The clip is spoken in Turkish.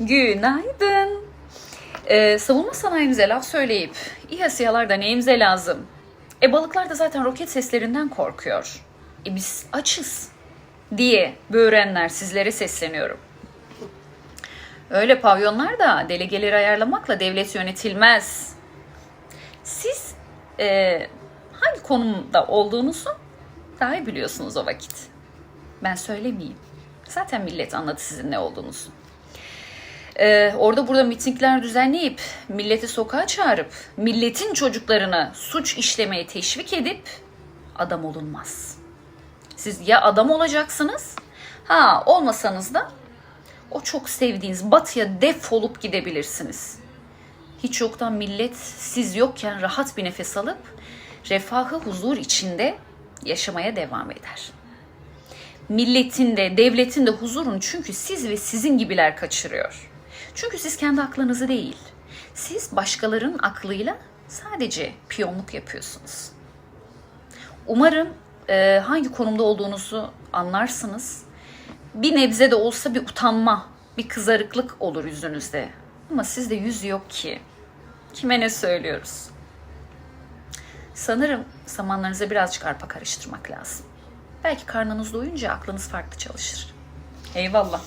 Günaydın. Ee, savunma sanayimize laf söyleyip İHA'ya da neyimize lazım? E balıklar da zaten roket seslerinden korkuyor. E biz açız diye böğrenler sizlere sesleniyorum. Öyle pavyonlar da delegeleri ayarlamakla devlet yönetilmez. Siz e, hangi konumda olduğunuzu daha iyi biliyorsunuz o vakit. Ben söylemeyeyim. Zaten millet anladı sizin ne olduğunuzu. Ee, orada burada mitingler düzenleyip milleti sokağa çağırıp milletin çocuklarını suç işlemeye teşvik edip adam olunmaz. Siz ya adam olacaksınız ha olmasanız da o çok sevdiğiniz batıya defolup gidebilirsiniz. Hiç yoktan millet siz yokken rahat bir nefes alıp refahı huzur içinde yaşamaya devam eder. Milletin de devletin de huzurunu çünkü siz ve sizin gibiler kaçırıyor. Çünkü siz kendi aklınızı değil, siz başkalarının aklıyla sadece piyonluk yapıyorsunuz. Umarım e, hangi konumda olduğunuzu anlarsınız. Bir nebze de olsa bir utanma, bir kızarıklık olur yüzünüzde. Ama sizde yüz yok ki. Kime ne söylüyoruz? Sanırım samanlarınıza birazcık arpa karıştırmak lazım. Belki karnınız doyunca aklınız farklı çalışır. Eyvallah.